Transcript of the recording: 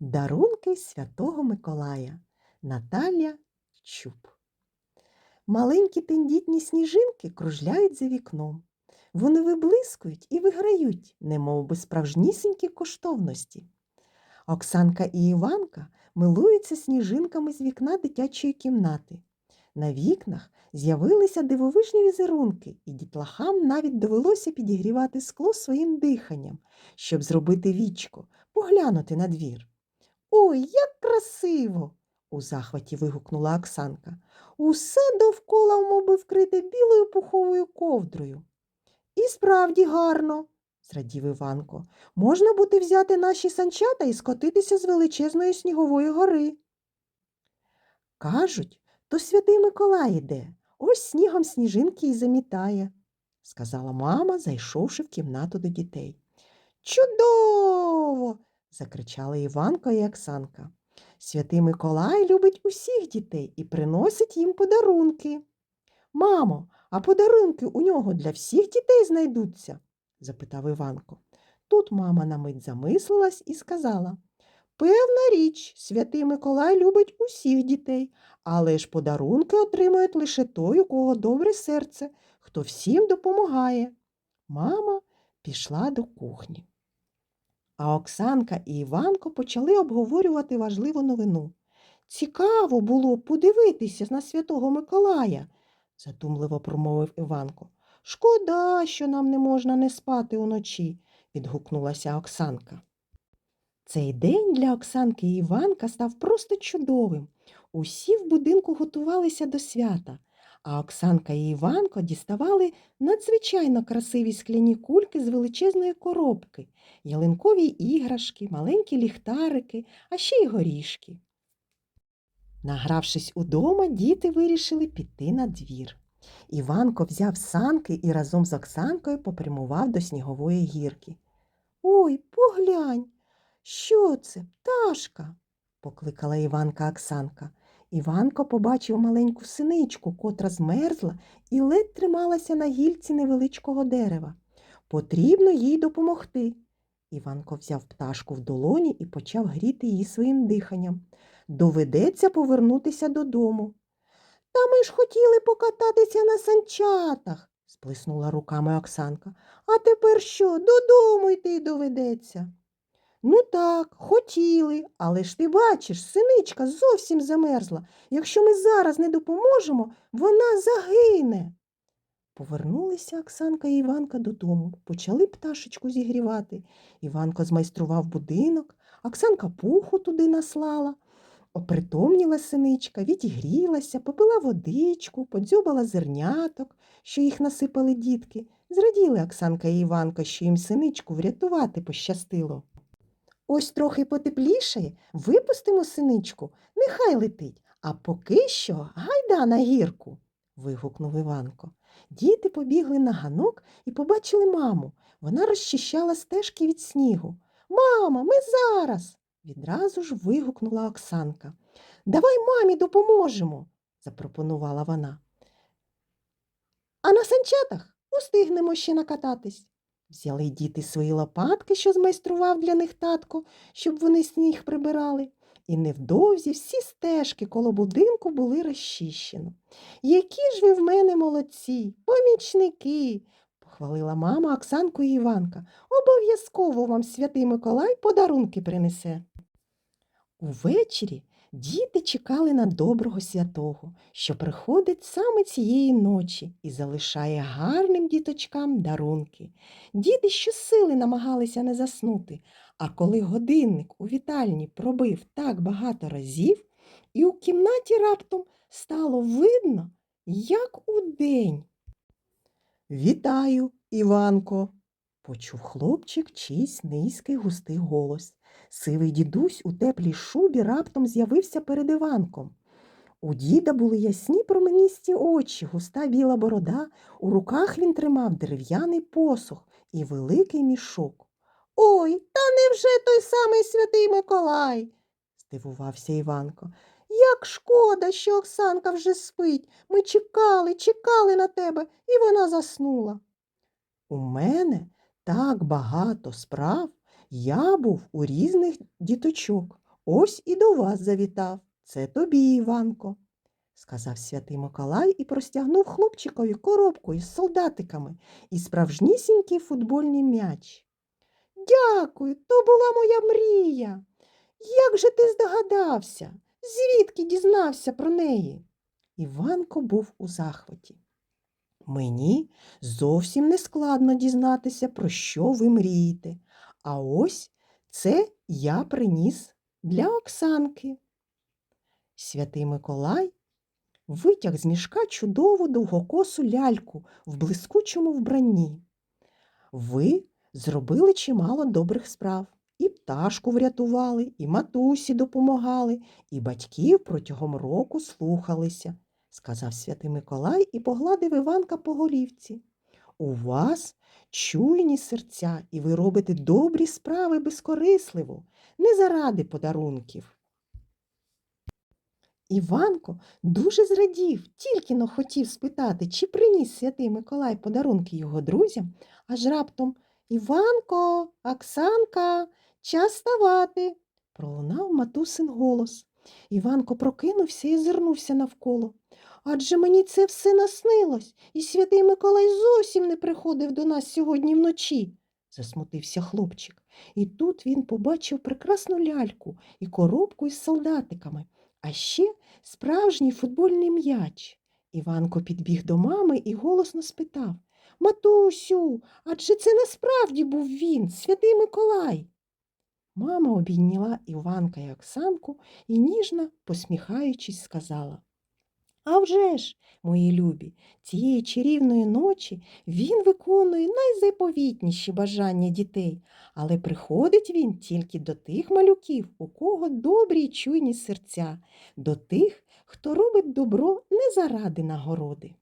Дарунки Святого Миколая Наталія Чуб. Маленькі тендітні сніжинки кружляють за вікном. Вони виблискують і виграють, немов би справжнісінькі коштовності. Оксанка і Іванка милуються сніжинками з вікна дитячої кімнати. На вікнах з'явилися дивовижні візерунки, і дітлахам навіть довелося підігрівати скло своїм диханням, щоб зробити вічко, поглянути на двір. Ой, як красиво! у захваті вигукнула Оксанка. Усе довкола мовби вкрите білою пуховою ковдрою. І справді гарно, зрадів Іванко. Можна буде взяти наші санчата і скотитися з величезної снігової гори. Кажуть, то святий Миколай іде, ось снігом сніжинки і замітає, сказала мама, зайшовши в кімнату до дітей. Чудово! Закричали Іванко і Оксанка. Святий Миколай любить усіх дітей і приносить їм подарунки. Мамо, а подарунки у нього для всіх дітей знайдуться? запитав Іванко. Тут мама на мить замислилась і сказала Певна річ, святий Миколай любить усіх дітей, але ж подарунки отримують лише той, у кого добре серце, хто всім допомагає. Мама пішла до кухні. А Оксанка і Іванко почали обговорювати важливу новину. Цікаво було подивитися на святого Миколая, задумливо промовив Іванко. Шкода, що нам не можна не спати уночі, відгукнулася Оксанка. Цей день для Оксанки і Іванка став просто чудовим. Усі в будинку готувалися до свята, а Оксанка і Іванко діставали надзвичайно красиві скляні кульки з величезної коробки, ялинкові іграшки, маленькі ліхтарики, а ще й горішки. Награвшись удома, діти вирішили піти на двір. Іванко взяв санки і разом з Оксанкою попрямував до снігової гірки. Ой, поглянь, що це, пташка? покликала Іванка Оксанка. Іванко побачив маленьку синичку, котра змерзла і ледь трималася на гільці невеличкого дерева. Потрібно їй допомогти. Іванко взяв пташку в долоні і почав гріти її своїм диханням. Доведеться повернутися додому. Та ми ж хотіли покататися на санчатах, сплеснула руками Оксанка. А тепер що, додому йти доведеться? Ну так, хотіли, але ж ти бачиш, синичка зовсім замерзла. Якщо ми зараз не допоможемо, вона загине. Повернулися Оксанка і Іванка додому, почали пташечку зігрівати. Іванко змайстрував будинок, Оксанка пуху туди наслала. Опритомніла синичка, відігрілася, попила водичку, подзьобала зерняток, що їх насипали дітки. Зраділи Оксанка і Іванка, що їм синичку врятувати пощастило. Ось трохи потеплішає, випустимо синичку, нехай летить, а поки що гайда на гірку. вигукнув Іванко. Діти побігли на ганок і побачили маму. Вона розчищала стежки від снігу. Мамо, ми зараз. Відразу ж вигукнула Оксанка. Давай мамі допоможемо, запропонувала вона. А на санчатах устигнемо ще накататись. Взяли діти свої лопатки, що змайстрував для них татко, щоб вони сніг прибирали, і невдовзі всі стежки коло будинку були розчищено. Які ж ви в мене молодці, помічники, похвалила мама Оксанку і Іванка. Обов'язково вам святий Миколай подарунки принесе. Увечері діти чекали на доброго святого, що приходить саме цієї ночі і залишає гарним діточкам дарунки. Діти щосили намагалися не заснути, а коли годинник у вітальні пробив так багато разів, і у кімнаті раптом стало видно, як удень. Вітаю, Іванко, почув хлопчик чийсь низький густий голос. Сивий дідусь у теплій шубі раптом з'явився перед Іванком. У діда були ясні променісті очі, густа біла борода, у руках він тримав дерев'яний посох і великий мішок. Ой, та невже той самий святий Миколай? здивувався Іванко. Як шкода, що Оксанка вже спить. Ми чекали, чекали на тебе, і вона заснула. У мене так багато справ. Я був у різних діточок. ось і до вас завітав. Це тобі, Іванко, сказав святий Миколай і простягнув хлопчикові коробку із солдатиками і справжнісінький футбольний м'яч. Дякую, то була моя мрія. Як же ти здогадався? Звідки дізнався про неї? Іванко був у захваті. Мені зовсім не складно дізнатися, про що ви мрієте. А ось це я приніс для Оксанки. Святий Миколай витяг з мішка чудову довгокосу ляльку в блискучому вбранні. Ви зробили чимало добрих справ. І пташку врятували, і матусі допомагали, і батьків протягом року слухалися, сказав святий Миколай і погладив Іванка по голівці. У вас чуйні серця, і ви робите добрі справи безкорисливо, не заради подарунків. Іванко дуже зрадів, тільки но хотів спитати, чи приніс святий Миколай подарунки його друзям, аж раптом Іванко, Оксанка, час ставати. Пролунав матусин голос. Іванко прокинувся і зирнувся навколо. Адже мені це все наснилось, і святий Миколай зовсім не приходив до нас сьогодні вночі, засмутився хлопчик. І тут він побачив прекрасну ляльку і коробку із солдатиками, а ще справжній футбольний м'яч. Іванко підбіг до мами і голосно спитав Матусю, адже це насправді був він, святий Миколай. Мама обійняла Іванка і Оксанку і ніжно, посміхаючись, сказала А вже ж, мої любі, цієї чарівної ночі він виконує найзаповітніші бажання дітей, але приходить він тільки до тих малюків, у кого добрі й чуйні серця, до тих, хто робить добро не заради нагороди.